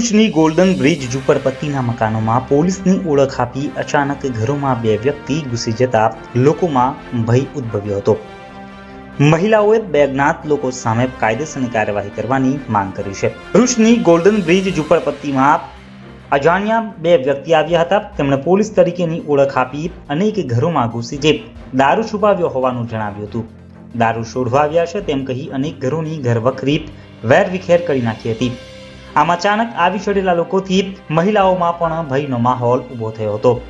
ભરૂચની golden bridge ઝુંપડપટ્ટીના મકાનોમાં પોલીસની ઓળખ આપી અચાનક ઘરોમાં બે વ્યક્તિ ઘૂસી જતા લોકોમાં ભય ઉદ્ભવ્યો હતો. મહિલાઓએ બે અજ્ઞાત લોકો સામે કાયદેસરની કાર્યવાહી કરવાની માંગ કરી છે. ભરૂચની ગોલ્ડન બ્રિજ ઝુંપડપટ્ટીમાં અજાણ્યા બે વ્યક્તિ આવ્યા હતા. તેમણે પોલીસ તરીકેની ઓળખ આપી અનેક ઘરોમાં ઘૂસી જે દારૂ છુપાવ્યો હોવાનું જણાવ્યું હતું. દારૂ શોધવા આવ્યા છે તેમ કહી અનેક ઘરોની ઘરવખરી વેરવિખેર કરી નાખી હતી. આમ અચાનક આવી ચડેલા લોકોથી મહિલાઓમાં પણ ભયનો માહોલ ઊભો થયો હતો.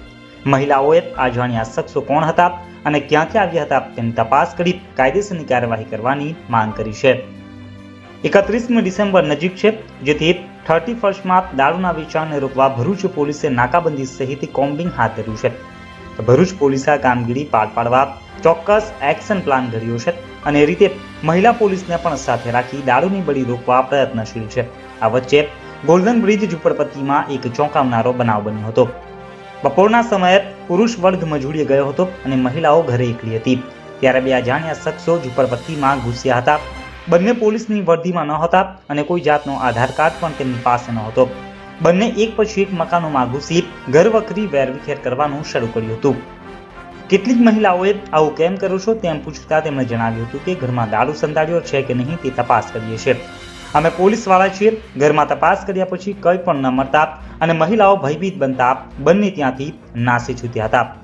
મહિલાઓએ અજાણ્યા શખ્સો કોણ હતા અને ક્યાંથી આવ્યા હતા તેની તપાસ કરી કાયદેસરની કાર્યવાહી કરવાની માંગ કરી છે. એકત્રીસમી ડિસેમ્બર નજીક છે, જેથી થર્ટી ફર્સ્ટમાં દારૂના વેચાણને રોકવા ભરૂચ પોલીસે નાકાબંધી સહિત કોમ્બિંગ હાથ ધર્યું છે. ભરૂચ પોલીસે આ કામગીરી પાર પાડવા ચોક્કસ એક્શન પ્લાન ઘડ્યો છે. અને રીતે મહિલા પોલીસને પણ સાથે રાખી દારૂની બળી રોકવા પ્રયત્નશીલ છે. આ વચ્ચે ગોલ્ડન બ્રિજ ઝુંપડપટ્ટીમાં એક ચોંકાવનારો બનાવ બન્યો હતો. બપોરના સમયે પુરુષ વર્ગ મજૂરીએ ગયો હતો અને મહિલાઓ ઘરે એકલી હતી. ત્યારે બે અજાણ્યા શખ્સો ઝુંપડપટ્ટીમાં ઘૂસ્યા હતા. બંને પોલીસની વર્દીમાં ન હતા અને કોઈ જાતનો આધાર કાર્ડ પણ તેમની પાસે ન હતો બંને એક પછી એક મકાનોમાં ઘૂસી ઘરવખરી વેરવિખેર કરવાનું શરૂ કર્યું હતું. કેટલીક મહિલાઓએ આવું કેમ કરો છો તેમ પૂછતા તેમણે જણાવ્યું હતું કે ઘરમાં દારૂ સંતાડ્યો છે કે નહીં તે તપાસ કરીએ છીએ. અમે પોલીસવાળા છીએ, ઘરમાં તપાસ કર્યા પછી કંઈ પણ ન મળતા અને મહિલાઓ ભયભીત બનતા બંને ત્યાંથી નાસી છૂટ્યા હતા.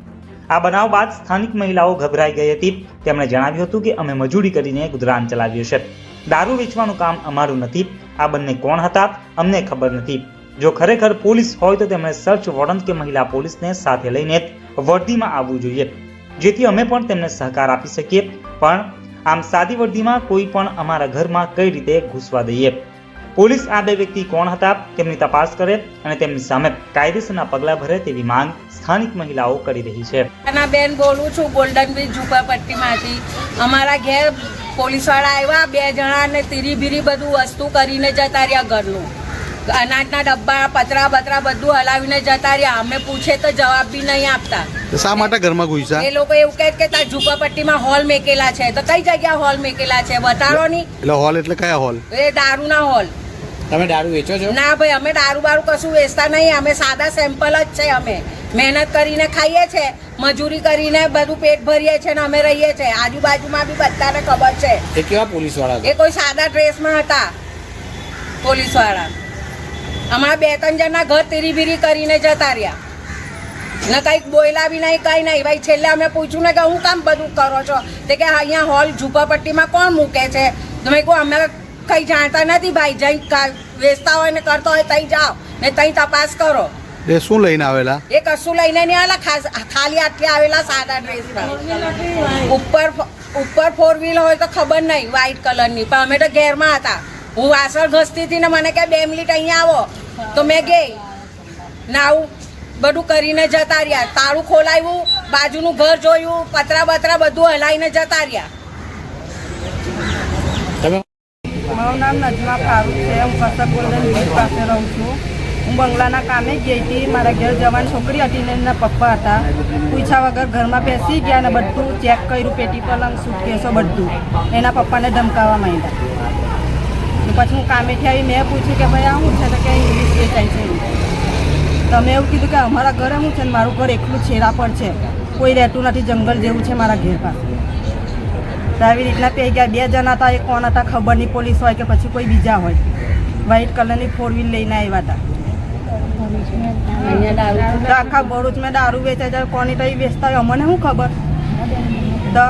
આ બનાવ બાદ સ્થાનિક મહિલાઓ ગભરાઈ ગઈ હતી. તેમણે જણાવ્યું હતું કે અમે મજૂરી કરીને ગુજરાન ચલાવીએ છીએ. દારૂ વેચવાનું કામ અમારું નથી. આ બંને કોણ હતા? અમને ખબર નથી. જો ખરેખર પોલીસ હોય તો તેમણે સર્ચ વોરંટ કે મહિલા પોલીસને સાથે લઈને વર્દીમાં આવવું જોઈએ, જેથી અમે પણ તેમને સહકાર આપી શકીએ. પણ આમ સાદી વર્દીમાં કોઈ પણ અમારા ઘરમાં કઈ રીતે ઘૂસવા દઈએ? પોલીસ આ બે વ્યક્તિ કોણ હતા, તેમની તપાસ કરે અને તેમની સામે કાયદેસરના પગલાં ભરે તેવી માંગ સ્થાનિક મહિલાઓ કરી રહી છે. ના બેન બોલું છું, ગોલ્ડન બ્રિજ ઝુંપડપટ્ટીમાંથી. અમારા ઘેર પોલીસવાળા આવ્યા, બે જણા ને તીરી બીરી બધું વસ્તુ કરીને જતા રહ્યા ઘરનું. અનાજના ડબ્બા પતરા બતરા બધું હલાવીને જતા રહ્યા. અમે પૂછે તો જવાબ બી નહીં આપતા. તો શા માટે ઘરમાં ઘૂસ્યા? એ લોકો એવું કહે કે ત્યાં ઝુંપડપટ્ટીમાં હોલ મેકેલા છે. તો કઈ જગ્યા હોલ મેકેલા છે? બતાવો નહીં. એટલે હોલ એટલે કયા હોલ? એ દારૂના હોલ. તમે દારૂ વેચો છો? ના ભાઈ અમે દારૂ બારૂ કશું વેચતા નહીં. અમે સાદા સેમ્પલ જ છે અમે. મહેનત કરીને ખાઈએ છે મજૂરી કરીને બધું પેટ ભરીએ છે ને અમે રહીએ છે. આજુબાજુમાં બી બધાને ખબર છે. એ કેવા પોલીસવાળા એ કોઈ સાદા ડ્રેસમાં હતા પોલીસવાળા અમારા બે ત્રણ જણના ઘર તીરી બીરી કરીને જતા રહ્યા. ને કંઈક બોયલા બી નહીં કંઈ નહીં. ભાઈ છેલ્લે અમે પૂછ્યું ને કે હું કામ બધું કરો છો? તે કે અહીંયા હોલ ઝૂંપડપટ્ટીમાં કોણ મૂકે છે? તો મેં કહું અમે કંઈ જાણતા નથી ભાઈ. જઈ વેચતા હોય ને કરતા હોય તઈ જાઓ ને તઈ તપાસ કરો. એ શું લઈને આવેલા? એ કશું લઈને નહીં આવેલા. ખાસ- ખાલી આટલે આવેલા સાદા ડ્રેસમાં ઉપર ઉપર ફોર વ્હીલ હોય તો ખબર નહીં વ્હાઈટ કલરની પણ અમે તો ઘેરમાં હતા. હું વાસણ ઘસતી હતી ને મને કે બે મિનિટ અહીંયા આવો. તો મેં ગઈ. નાવું આવું બધું કરીને જતા રહ્યા. તાળું ખોલાવ્યું બાજુનું ઘર જોયું પતરા બતરા બધું હલાવીને જતા રહ્યા. તમે મારું નામ નજમા ફારૂક છે. હું કસક ગોલ્ડન બ્રિજ પાસે રહું છું. હું બંગલાના કામે ગઈ હતી. મારા ઘેર જવાની છોકરી હતી ને એના પપ્પા હતા. પૂછા વગર ઘરમાં બેસી ગયા ને બધું ચેક કર્યું પેટી પલંગ સુટકેસો બધું. એના પપ્પાને ધમકાવવા માંડ્યા. પછી હું કામેથી આવી મેં પૂછ્યું કે ભાઈ આ શું છે? તો કે ઇંગ્લિશ વેચાય છે તમે એવું કીધું કે અમારા ઘરે શું છે ને મારું ઘર એકલું છેડા પર છે. કોઈ રહેતું નથી, જંગલ જેવું છે મારા ઘેર પાસે. આવી રીતના પે ગયા. બે જણા હતા એ કોણ હતા ખબર નહીં, પોલીસ હોય કે પછી કોઈ બીજા હોય. વ્હાઈટ કલરની ફોર વ્હીલ લઈને આવ્યા હતા. આખા ભરૂચ મેં દારૂ વેચાય છે કોની તો વેચતા હોય? અમને શું ખબર? તો